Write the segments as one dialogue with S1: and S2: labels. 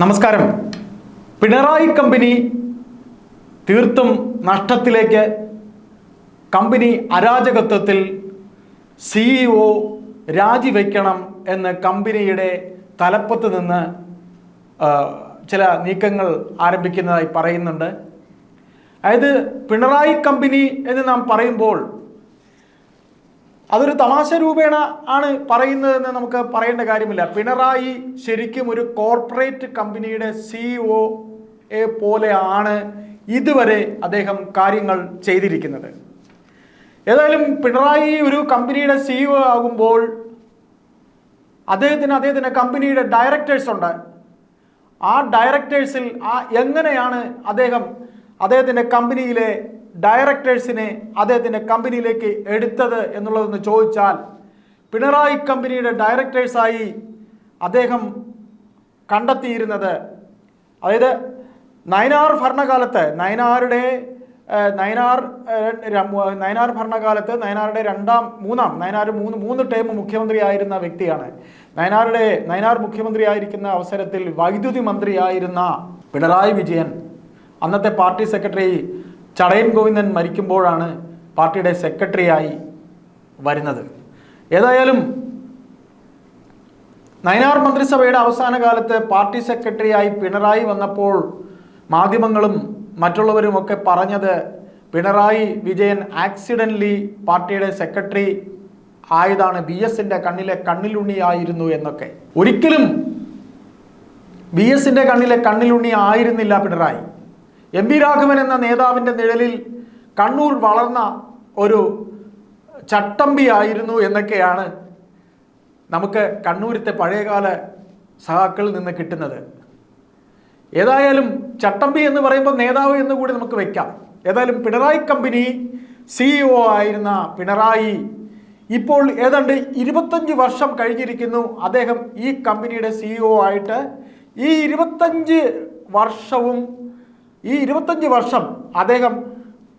S1: നമസ്കാരം. പിണറായി കമ്പനി തീർത്തും നഷ്ടത്തിലേക്ക് കമ്പനി അരാജകത്വത്തിൽ സിഇഒ രാജിവെക്കണം എന്ന് കമ്പനിയുടെ തലപ്പത്ത് നിന്ന് ചില നീക്കങ്ങൾ ആരംഭിക്കുന്നതായി പറയുന്നുണ്ട്. അതായത് പിണറായി കമ്പനി എന്ന് നാം പറയുമ്പോൾ അതൊരു തമാശ രൂപേണ ആണ് പറയുന്നതെന്ന് നമുക്ക് പറയേണ്ട കാര്യമില്ല. പിണറായി ശരിക്കും ഒരു കോർപ്പറേറ്റ് കമ്പനിയുടെ സിഇഒ എ പോലെയാണ് ഇതുവരെ അദ്ദേഹം കാര്യങ്ങൾ ചെയ്തിരിക്കുന്നത്. ഏതായാലും പിണറായി ഒരു കമ്പനിയുടെ സിഇഒ ആകുമ്പോൾ അദ്ദേഹത്തിന് അദ്ദേഹത്തിന്റെ കമ്പനിയുടെ ഡയറക്ടേഴ്സ് ഉണ്ട്. ആ ഡയറക്ടേഴ്സിൽ ആ എങ്ങനെയാണ് അദ്ദേഹം അദ്ദേഹത്തിന്റെ കമ്പനിയിലെ ഡയറക്ടേഴ്സിനെ അദ്ദേഹത്തിന്റെ കമ്പനിയിലേക്ക് എടുത്തത് എന്നുള്ളതെന്ന് ചോദിച്ചാൽ പിണറായി കമ്പനിയുടെ ഡയറക്ടേഴ്സായി അദ്ദേഹം കണ്ടെത്തിയിരുന്നത് അതായത് നയനാർ ഭരണകാലത്ത് നയനാറുടെ നയനാർ നയനാർ ഭരണകാലത്ത് നയനാറുടെ രണ്ടാം മൂന്നാം നയനാർ മൂന്ന് മൂന്ന് ടൈം മുഖ്യമന്ത്രി ആയിരുന്ന വ്യക്തിയാണ്. നയനാറുടെ നയനാർ മുഖ്യമന്ത്രി ആയിരിക്കുന്ന അവസരത്തിൽ വൈദ്യുതി മന്ത്രിയായിരുന്ന പിണറായി വിജയൻ അന്നത്തെ പാർട്ടി സെക്രട്ടറി ചടയൻ ഗോവിന്ദൻ മരിക്കുമ്പോഴാണ് പാർട്ടിയുടെ സെക്രട്ടറിയായി വരുന്നത്. ഏതായാലും നയനാർ മന്ത്രിസഭയുടെ അവസാന കാലത്ത് പാർട്ടി സെക്രട്ടറിയായി പിണറായി വന്നപ്പോൾ മാധ്യമങ്ങളും മറ്റുള്ളവരുമൊക്കെ പറഞ്ഞത് Pinarayi Vijayan accidentally party secretary ആയതാണ്. ബി എസിന്റെ കണ്ണിലെ കണ്ണിലുണ്ണിയായിരുന്നു എന്നൊക്കെ. ഒരിക്കലും ബി എസിന്റെ കണ്ണിലെ കണ്ണിലുണ്ണി ആയിരുന്നില്ല പിണറായി. എം പി രാഘവൻ എന്ന നേതാവിന്റെ നിഴലിൽ കണ്ണൂർ വളർന്ന ഒരു ചട്ടമ്പി ആയിരുന്നു എന്നൊക്കെയാണ് നമുക്ക് കണ്ണൂരത്തെ പഴയകാല സഹാക്കളിൽ നിന്ന് കിട്ടുന്നത്. ഏതായാലും ചട്ടമ്പി എന്ന് പറയുമ്പോൾ നേതാവ് എന്ന് കൂടി നമുക്ക് വെക്കാം. ഏതായാലും പിണറായി കമ്പനി സിഇഒ ആയിരുന്ന പിണറായി ഇപ്പോൾ ഏതാണ്ട് ഇരുപത്തഞ്ച് വർഷം കഴിഞ്ഞിരിക്കുന്നു. അദ്ദേഹം ഈ കമ്പനിയുടെ സിഇഒ ആയിട്ട് ഈ ഇരുപത്തഞ്ച് വർഷവും ഈ ഇരുപത്തഞ്ച് വർഷം അദ്ദേഹം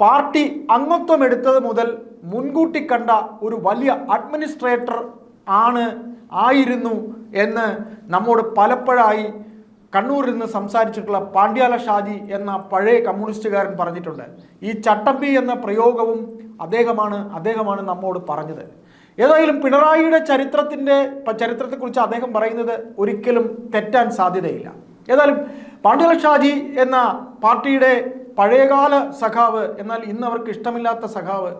S1: പാർട്ടി അംഗത്വം എടുത്തത് മുതൽ മുൻകൂട്ടി കണ്ട ഒരു വലിയ അഡ്മിനിസ്ട്രേറ്റർ ആണ് ആയിരുന്നു എന്ന് നമ്മോട് പലപ്പോഴായി കണ്ണൂരിൽ നിന്ന് സംസാരിച്ചിട്ടുള്ള പാണ്ഡ്യാല ഷാജി എന്ന പഴയ കമ്മ്യൂണിസ്റ്റുകാരൻ പറഞ്ഞിട്ടുണ്ട്. ഈ ചട്ടമ്പി എന്ന പ്രയോഗവും അദ്ദേഹമാണ് അദ്ദേഹമാണ് നമ്മോട് പറഞ്ഞത്. ഏതായാലും പിണറായിയുടെ ചരിത്രത്തിന്റെ ചരിത്രത്തെക്കുറിച്ച് അദ്ദേഹം പറയുന്നത് ഒരിക്കലും തെറ്റാൻ സാധ്യതയില്ല. ഏതായാലും പാണ്ഡ്യാല ഷാജി എന്ന പാർട്ടിയുടെ പഴയകാല സഖാവ് എന്നാൽ ഇന്ന് അവർക്ക് ഇഷ്ടമില്ലാത്ത സഖാവ്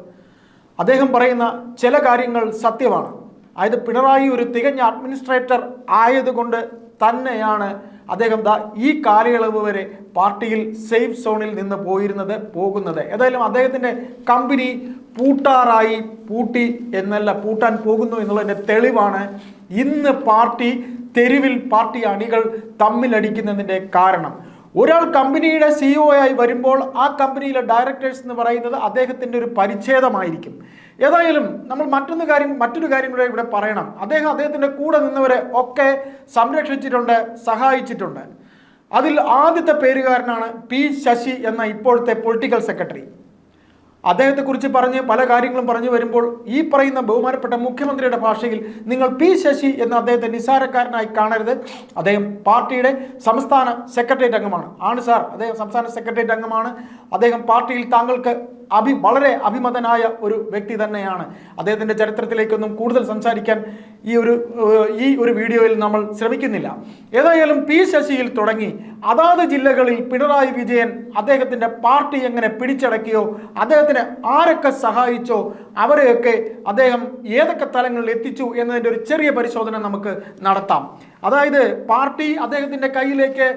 S1: അദ്ദേഹം പറയുന്ന ചില കാര്യങ്ങൾ സത്യമാണ്. അതായത് പിണറായി ഒരു തികഞ്ഞ അഡ്മിനിസ്ട്രേറ്റർ ആയതുകൊണ്ട് തന്നെയാണ് അദ്ദേഹം ദാ ഈ കാലയളവ് വരെ പാർട്ടിയിൽ സേഫ് സോണിൽ നിന്ന് പോയിരുന്നത് പോകുന്നത്. ഏതായാലും അദ്ദേഹത്തിന്റെ കമ്പനി പൂട്ടാറായി പൂട്ടി എന്നല്ല പൂട്ടാൻ പോകുന്നു എന്നുള്ളതിന്റെ തെളിവാണ് ഇന്ന് പാർട്ടി തെരുവിൽ പാർട്ടി അണികൾ തമ്മിലടിക്കുന്നതിന്റെ കാരണം. ഒരാൾ കമ്പനിയുടെ സിഇഒ ആയി വരുമ്പോൾ ആ കമ്പനിയിലെ ഡയറക്ടേഴ്സ് എന്ന് പറയുന്നത് അദ്ദേഹത്തിന്റെ ഒരു പരിച്ഛേദമായിരിക്കും. ഏതായാലും നമ്മൾ മറ്റൊന്ന് കാര്യം മറ്റൊരു കാര്യം കൂടെ ഇവിടെ പറയണം. അദ്ദേഹം അദ്ദേഹത്തിന്റെ കൂടെ നിന്നവരെ ഒക്കെ സംരക്ഷിച്ചിട്ടുണ്ട് സഹായിച്ചിട്ടുണ്ട്. അതിൽ ആദ്യത്തെ പേരുകാരനാണ് പി ശശി എന്ന ഇപ്പോഴത്തെ പൊളിറ്റിക്കൽ സെക്രട്ടറി അദ്ദേഹത്തെക്കുറിച്ച് പറഞ്ഞ് പല കാര്യങ്ങളും പറഞ്ഞു വരുമ്പോൾ ഈ പറയുന്ന ബഹുമാനപ്പെട്ട മുഖ്യമന്ത്രിയുടെ ഭാഷയിൽ നിങ്ങൾ പി ശശി എന്ന അദ്ദേഹത്തെ നിസ്സാരക്കാരനായി കാണരുത്. അദ്ദേഹം പാർട്ടിയുടെ സംസ്ഥാന സെക്രട്ടേറിയറ്റ് അംഗമാണ്. ആണ് സാർ അദ്ദേഹം സംസ്ഥാന സെക്രട്ടേറിയറ്റ് അംഗമാണ്. അദ്ദേഹം പാർട്ടിയിൽ താങ്കൾക്ക് അഭി വളരെ അഭിമതനായ ഒരു വ്യക്തി തന്നെയാണ്. അദ്ദേഹത്തിന്റെ ചരിത്രത്തിലേക്കൊന്നും കൂടുതൽ സംസാരിക്കാൻ ഈ ഒരു ഈ ഒരു വീഡിയോയിൽ നമ്മൾ ശ്രമിക്കുന്നില്ല. ഏതായാലും പി ശശിയിൽ തുടങ്ങി. അതാത് ജില്ലകളിൽ പിണറായി വിജയൻ അദ്ദേഹത്തിന്റെ പാർട്ടി എങ്ങനെ പിടിച്ചടക്കിയോ അദ്ദേഹത്തിന് ആരൊക്കെ സഹായിച്ചോ അവരെയൊക്കെ അദ്ദേഹം ഏതൊക്കെ തലങ്ങളിൽ എത്തിച്ചു എന്നതിന്റെ ഒരു ചെറിയ പരിശോധന നമുക്ക് നടത്താം. അതായത് പാർട്ടി അദ്ദേഹത്തിന്റെ കയ്യിലേക്ക്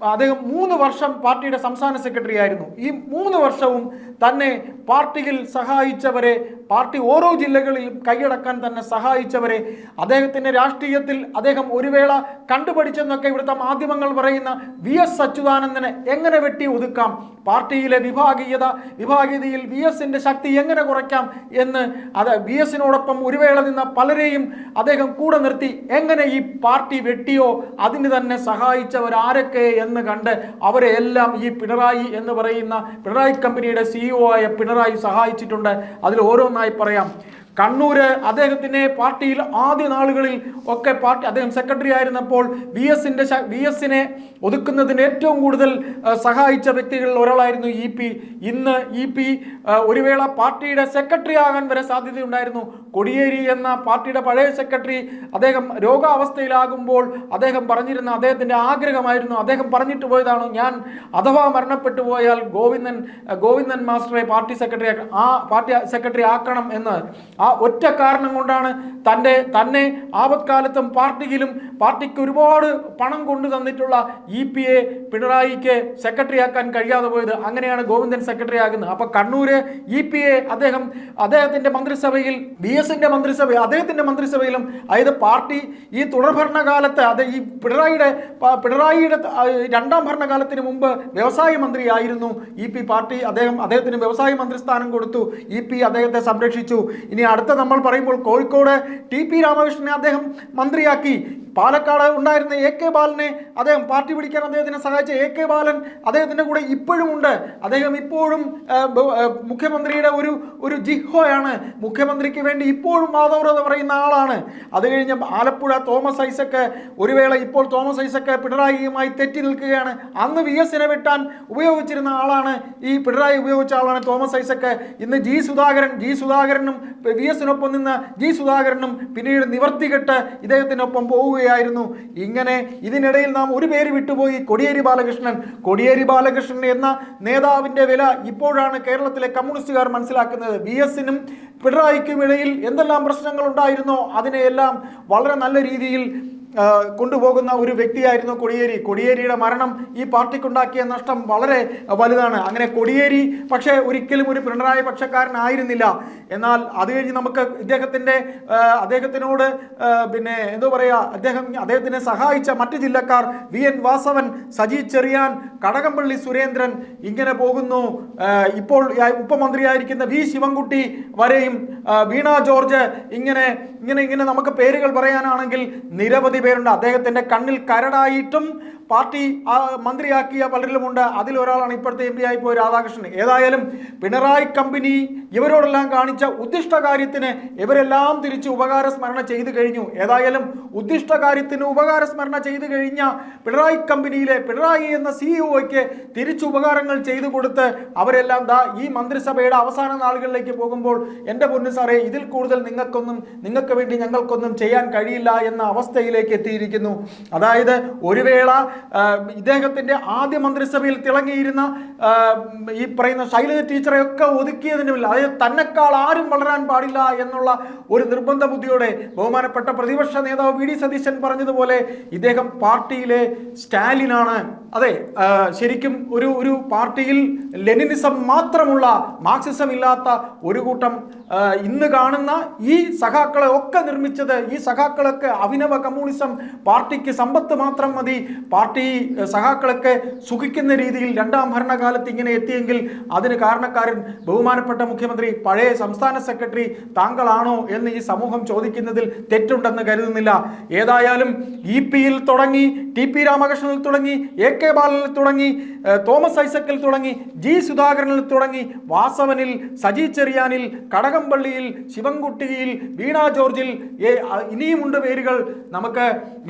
S1: അദ്ദേഹം മൂന്ന് വർഷം പാർട്ടിയുടെ സംസ്ഥാന സെക്രട്ടറി ആയിരുന്നു. ഈ മൂന്ന് വർഷവും തന്നെ പാർട്ടിയിൽ സഹായിച്ചവരെ പാർട്ടി ഓരോ ജില്ലകളിലും കൈയടക്കാൻ തന്നെ സഹായിച്ചവരെ അദ്ദേഹത്തിന്റെ രാഷ്ട്രീയത്തിൽ അദ്ദേഹം ഒരു വേള കണ്ടുപഠിച്ചെന്നൊക്കെ ഇവിടുത്തെ മാധ്യമങ്ങൾ പറയുന്ന വി എസ് അച്യുതാനന്ദനെ എങ്ങനെ വെട്ടി ഒതുക്കാം? പാർട്ടിയിലെ വിഭാഗീയത വിഭാഗീയതയിൽ വി എസിന്റെ ശക്തി എങ്ങനെ കുറയ്ക്കാം എന്ന് അത് വി എസിനോടൊപ്പം ഒരു വേള നിന്ന പലരെയും അദ്ദേഹം കൂടെ നിർത്തി. എങ്ങനെ ഈ പാർട്ടി വെട്ടിയോ? അതിന് തന്നെ സഹായിച്ചവർ ആരൊക്കെ എന്ന് കണ്ട് അവരെ എല്ലാം ഈ പിണറായി എന്ന് പറയുന്ന പിണറായി കമ്പനിയുടെ സിഇഒ ആയ പിണറായി സഹായിച്ചിട്ടുണ്ട്. അതിൽ ഓരോന്നായി പറയാം. കണ്ണൂര് അദ്ദേഹത്തിനെ പാർട്ടിയിൽ ആദ്യ നാളുകളിൽ ഒക്കെ പാർട്ടി അദ്ദേഹം സെക്രട്ടറി ആയിരുന്നപ്പോൾ വി എസിന്റെ വി എസിനെ ഒതുക്കുന്നതിന് ഏറ്റവും കൂടുതൽ സഹായിച്ച വ്യക്തികളിൽ ഒരാളായിരുന്നു ഇ പി ഇന്ന് ഇ പി ഒരു വേള പാർട്ടിയുടെ സെക്രട്ടറി ആകാൻ വരെ സാധ്യതയുണ്ടായിരുന്നു. കൊടിയേരി എന്ന പാർട്ടിയുടെ പഴയ സെക്രട്ടറി അദ്ദേഹം രോഗാവസ്ഥയിലാകുമ്പോൾ അദ്ദേഹം പറഞ്ഞിരുന്ന അദ്ദേഹത്തിന്റെ ആഗ്രഹമായിരുന്നു. അദ്ദേഹം പറഞ്ഞിട്ട് പോയതാണ് ഞാൻ അഥവാ മരണപ്പെട്ടു പോയാൽ ഗോവിന്ദൻ ഗോവിന്ദൻ മാസ്റ്ററെ പാർട്ടി സെക്രട്ടറി ആ പാർട്ടി സെക്രട്ടറി ആക്കണം എന്ന്. ആ ഒറ്റ കാരണം കൊണ്ടാണ് തന്റെ തന്നെ ആപത്കാലത്തും പാർട്ടിയിലും പാർട്ടിക്ക് ഒരുപാട് പണം കൊണ്ടു തന്നിട്ടുള്ള ഇ പി എ പിണറായിക്ക് സെക്രട്ടറി ആക്കാൻ കഴിയാതെ പോയത് അങ്ങനെയാണ് ഗോവിന്ദൻ സെക്രട്ടറി ആകുന്നത്. അപ്പൊ കണ്ണൂര് ഇ പി എ അദ്ദേഹം അദ്ദേഹത്തിന്റെ മന്ത്രിസഭയിൽ ബി എസിന്റെ മന്ത്രിസഭ അദ്ദേഹത്തിന്റെ മന്ത്രിസഭയിലും അതായത് പാർട്ടി ഈ തുടർഭരണകാലത്ത് അത് ഈ പിണറായിയുടെ പിണറായിയുടെ രണ്ടാം ഭരണകാലത്തിന് മുമ്പ് വ്യവസായ മന്ത്രിയായിരുന്നു ഇ പി പാർട്ടി. അദ്ദേഹം അദ്ദേഹത്തിന് വ്യവസായ മന്ത്രി സ്ഥാനം കൊടുത്തു. ഇ പി അദ്ദേഹത്തെ സംരക്ഷിച്ചു. ഇനി അടുത്ത നമ്മൾ പറയുമ്പോൾ കോഴിക്കോട് ടി പി രാമകൃഷ്ണനെ അദ്ദേഹം മന്ത്രിയാക്കി. പാലക്കാട് ഉണ്ടായിരുന്ന എ കെ ബാലനെ അദ്ദേഹം പാർട്ടി പിടിക്കാൻ അദ്ദേഹത്തിനെ സഹായിച്ച എ കെ ബാലൻ അദ്ദേഹത്തിന്റെ കൂടെ ഇപ്പോഴും ഉണ്ട്. അദ്ദേഹം ഇപ്പോഴും മുഖ്യമന്ത്രിയുടെ ഒരു ഒരു ജിഹോയാണ് മുഖ്യമന്ത്രിക്ക് വേണ്ടി ഇപ്പോഴും വാദവ്രത പറയുന്ന ആളാണ്. അത് കഴിഞ്ഞ് ആലപ്പുഴ തോമസ് ഐസക്ക് ഒരു വേള ഇപ്പോൾ തോമസ് ഐസക്ക് പിണറായിയുമായി തെറ്റി നിൽക്കുകയാണ്. അന്ന് വി എസിനെ വെട്ടാൻ ഉപയോഗിച്ചിരുന്ന ആളാണ്. ഈ പിണറായി ഉപയോഗിച്ച ആളാണ് തോമസ് ഐസക്ക്. ഇന്ന് ജി സുധാകരൻ ജി സുധാകരനും വി എസിനൊപ്പം നിന്ന് ജി സുധാകരനും പിന്നീട് നിവർത്തികെട്ട് ഇദ്ദേഹത്തിനൊപ്പം പോവുകയായിരുന്നു ഇങ്ങനെ ഇതിനിടയിൽ നാം ഒരു പേര് വിട്ടുപോയി. കൊടിയേരി ബാലകൃഷ്ണൻ. കൊടിയേരി ബാലകൃഷ്ണൻ എന്ന നേതാവിന്റെ വില ഇപ്പോഴാണ് കേരളത്തിലെ കമ്മ്യൂണിസ്റ്റുകാർ മനസ്സിലാക്കുന്നത്. ബി എസിനും പിണറായിക്കും ഇടയിൽ എന്തെല്ലാം പ്രശ്നങ്ങൾ ഉണ്ടായിരുന്നോ അതിനെയെല്ലാം വളരെ നല്ല രീതിയിൽ കൊണ്ടുപോകുന്ന ഒരു വ്യക്തിയായിരുന്നു കൊടിയേരി. കൊടിയേരിയുടെ മരണം ഈ പാർട്ടിക്കുണ്ടാക്കിയ നഷ്ടം വളരെ വലുതാണ്. അങ്ങനെ കൊടിയേരി പക്ഷേ ഒരിക്കലും ഒരു പിണറായി പക്ഷക്കാരനായിരുന്നില്ല. എന്നാൽ അത് കഴിഞ്ഞ് നമുക്ക് ഇദ്ദേഹത്തിന്റെ അദ്ദേഹത്തിനോട് പിന്നെ എന്തോ പറയുക അദ്ദേഹം അദ്ദേഹത്തിനെ സഹായിച്ച മറ്റു ജില്ലക്കാർ വി എൻ വാസവൻ സജി ചെറിയാൻ കടകംപള്ളി സുരേന്ദ്രൻ ഇങ്ങനെ പോകുന്നു. ഇപ്പോൾ ഉപമന്ത്രിയായിരിക്കുന്ന വി ശിവൻകുട്ടി വരെയും വീണ ജോർജ് ഇങ്ങനെ ഇങ്ങനെ ഇങ്ങനെ നമുക്ക് പേരുകൾ പറയാനാണെങ്കിൽ നിരവധി പേരുണ്ട്. അദ്ദേഹത്തിന്റെ കണ്ണിൽ കരടായിട്ടും പാർട്ടി മന്ത്രിയാക്കിയ പലരിലുമുണ്ട്. അതിലൊരാളാണ് ഇപ്പോഴത്തെ എം പി ആയി പോയ രാധാകൃഷ്ണൻ. ഏതായാലും പിണറായി കമ്പനി ഇവരോടെല്ലാം കാണിച്ച ഉദ്ദിഷ്ട കാര്യത്തിന് ഇവരെല്ലാം തിരിച്ച് ഉപകാര സ്മരണ ചെയ്തു കഴിഞ്ഞു. ഏതായാലും ഉദ്ദിഷ്ട കാര്യത്തിന് ഉപകാര സ്മരണ ചെയ്തു കഴിഞ്ഞ പിണറായി കമ്പനിയിലെ പിണറായി എന്ന സിഇഒയ്ക്ക് തിരിച്ചു ഉപകാരങ്ങൾ ചെയ്തു കൊടുത്ത് അവരെല്ലാം ദാ ഈ മന്ത്രിസഭയുടെ അവസാന നാളുകളിലേക്ക് പോകുമ്പോൾ എന്റെ പൊന്നു സാറേ ഇതിൽ കൂടുതൽ നിങ്ങൾക്കൊന്നും നിങ്ങൾക്ക് വേണ്ടി ഞങ്ങൾക്കൊന്നും ചെയ്യാൻ കഴിയില്ല എന്ന അവസ്ഥയിലേക്ക് എത്തിയിരിക്കുന്നു. അതായത് ഒരു വേള ആ, ഇദ്ദേഹത്തിന്റെ ആദ്യ മന്ത്രിസഭയിൽ തിളങ്ങിയിരുന്ന ഈ പറയുന്ന ശൈലജ ടീച്ചറെ ഒക്കെ ഒതുക്കിയതിന് പിന്നിൽ അതായത് തന്നെക്കാൾ ആരും വളരാൻ പാടില്ല എന്നുള്ള ഒരു നിർബന്ധ ബുദ്ധിയോടെ ബഹുമാനപ്പെട്ട പ്രതിപക്ഷ നേതാവ് വി ഡി സതീശൻ പറഞ്ഞതുപോലെ ഇദ്ദേഹം പാർട്ടിയിലെ സ്റ്റാലിനാണ്. അതെ ശരിക്കും ഒരു ഒരു പാർട്ടിയിൽ ലെനിനിസം മാത്രമുള്ള മാർക്സിസം ഇല്ലാത്ത ഒരു കൂട്ടം ഇന്ന് കാണുന്ന ഈ സഖാക്കളെ ഒക്കെ നിർമ്മിച്ചത് ഈ സഖാക്കളൊക്കെ അഭിനവ കമ്മ്യൂണിസം പാർട്ടിക്ക് സമ്പത്ത് മാത്രം മതി പാർട്ടി സഹാക്കളൊക്കെ സുഖിക്കുന്ന രീതിയിൽ രണ്ടാം ഭരണകാലത്ത് ഇങ്ങനെ എത്തിയെങ്കിൽ അതിന് കാരണക്കാരൻ ബഹുമാനപ്പെട്ട മുഖ്യമന്ത്രി പഴയ സംസ്ഥാന സെക്രട്ടറി താങ്കളാണോ എന്ന് ഈ സമൂഹം ചോദിക്കുന്നതിൽ തെറ്റുണ്ടെന്ന് കരുതുന്നില്ല. ഏതായാലും ഇ പിയിൽ തുടങ്ങി ടി പി രാമകൃഷ്ണനിൽ തുടങ്ങി എ കെ ബാലനിൽ തുടങ്ങി തോമസ് ഐസക്കിൽ തുടങ്ങി ജി സുധാകരനിൽ തുടങ്ങി വാസവനിൽ സജി ചെറിയാനിൽ കടകംപള്ളിയിൽ ശിവൻകുട്ടിയിൽ വീണ ജോർജിൽ ഇനിയുമുണ്ട് പേരുകൾ. നമുക്ക്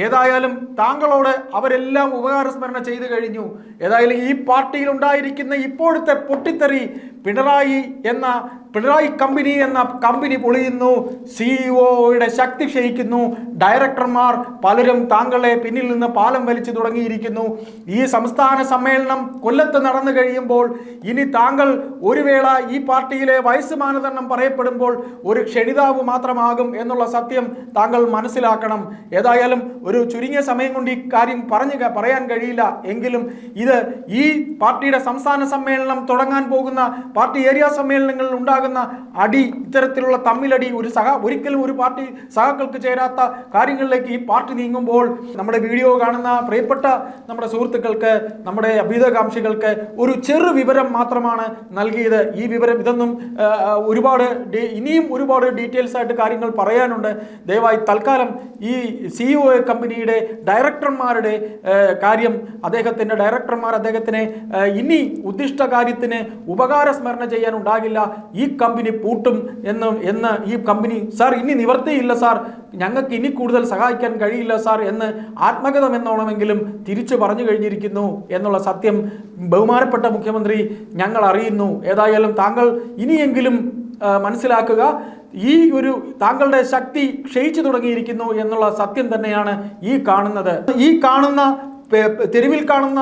S1: ഏതായാലും താങ്കളോട് അവരെല്ലാം ഉപകാരസ്മരണ ചെയ്തു കഴിഞ്ഞു. ഏതായാലും ഈ പാർട്ടിയിൽ ഉണ്ടായിരിക്കുന്ന ഇപ്പോഴത്തെ പൊട്ടിത്തെറി പിണറായി എന്ന പിണറായി കമ്പനി എന്ന കമ്പനി പൊളിയുന്നു. സിഇഒയുടെ ശക്തി ക്ഷയിക്കുന്നു. ഡയറക്ടർമാർ പലരും താങ്കളെ പിന്നിൽ നിന്ന് പാലം വലിച്ചു തുടങ്ങിയിരിക്കുന്നു. ഈ സംസ്ഥാന സമ്മേളനം കൊല്ലത്ത് നടന്നു കഴിയുമ്പോൾ ഇനി താങ്കൾ ഒരു വേള ഈ പാർട്ടിയിലെ വയസ്സ് മാനദണ്ഡം പറയപ്പെടുമ്പോൾ ഒരു ക്ഷണിതാവ് മാത്രമാകും എന്നുള്ള സത്യം താങ്കൾ മനസ്സിലാക്കണം. ഏതായാലും ഒരു ചുരുങ്ങിയ സമയം കൊണ്ട് ഈ കാര്യം പറഞ്ഞു പറയാൻ കഴിയില്ല. എങ്കിലും ഇത് ഈ പാർട്ടിയുടെ സംസ്ഥാന സമ്മേളനം തുടങ്ങാൻ പോകുന്ന പാർട്ടി ഏരിയ സമ്മേളനങ്ങളിൽ ഉണ്ടാകുന്ന അടി ഇത്തരത്തിലുള്ള തമ്മിലടി ഒരു സഹ ഒരിക്കലും ഒരു പാർട്ടി സഹാക്കൾക്ക് ചേരാത്ത കാര്യങ്ങളിലേക്ക് ഈ പാർട്ടി നീങ്ങുമ്പോൾ നമ്മുടെ വീഡിയോ കാണുന്ന പ്രിയപ്പെട്ട നമ്മുടെ സുഹൃത്തുക്കൾക്ക് നമ്മുടെ അഭ്യുതകാംക്ഷികൾക്ക് ഒരു ചെറു വിവരം മാത്രമാണ് നൽകിയത്. ഈ വിവരം ഇതൊന്നും ഒരുപാട് ഇനിയും ഒരുപാട് ഡീറ്റെയിൽസ് ആയിട്ട് കാര്യങ്ങൾ പറയാനുണ്ട്. ദയവായി തൽക്കാലം ഈ സിഇഒ കമ്പനിയുടെ ഡയറക്ടർമാരുടെ കാര്യം അദ്ദേഹത്തിന്റെ ഡയറക്ടർമാർ അദ്ദേഹത്തിനെ ഇനി ഉദ്ദിഷ്ട കാര്യത്തിന് ഉപകാര സ്മരണ ചെയ്യാൻ ഉണ്ടാകില്ല ഈ കമ്പനി പൂട്ടും എന്ന് എന്ന് ഈ കമ്പനി സാർ ഇനി നിവർത്തിയില്ല സാർ ഞങ്ങൾക്ക് ഇനി കൂടുതൽ സഹായിക്കാൻ കഴിയില്ല സാർ എന്ന് ആത്മകഥം എന്നോണമെങ്കിലും തിരിച്ചു പറഞ്ഞു കഴിഞ്ഞിരിക്കുന്നു എന്നുള്ള സത്യം ബഹുമാനപ്പെട്ട മുഖ്യമന്ത്രി ഞങ്ങൾ അറിയുന്നു. ഏതായാലും താങ്കൾ ഇനിയെങ്കിലും മനസ്സിലാക്കുക. ഈ ഒരു താങ്കളുടെ ശക്തി ക്ഷയിച്ചു തുടങ്ങിയിരിക്കുന്നു എന്നുള്ള സത്യം തന്നെയാണ് ഈ കാണുന്നത്. ഈ കാണുന്ന തെരുവിൽ കാണുന്ന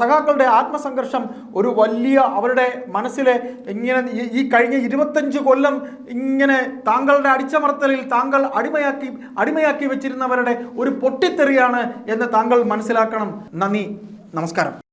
S1: സഖാക്കളുടെ ആത്മസംഘർഷം ഒരു വലിയ അവരുടെ മനസ്സിലെ ഇങ്ങനെ ഈ കഴിഞ്ഞ ഇരുപത്തഞ്ച് കൊല്ലം ഇങ്ങനെ താങ്കളുടെ അടിച്ചമർത്തലിൽ താങ്കൾ അടിമയാക്കി അടിമയാക്കി വെച്ചിരുന്നവരുടെ ഒരു പൊട്ടിത്തെറിയാണ് എന്ന് താങ്കൾ മനസ്സിലാക്കണം. നന്ദി. നമസ്കാരം.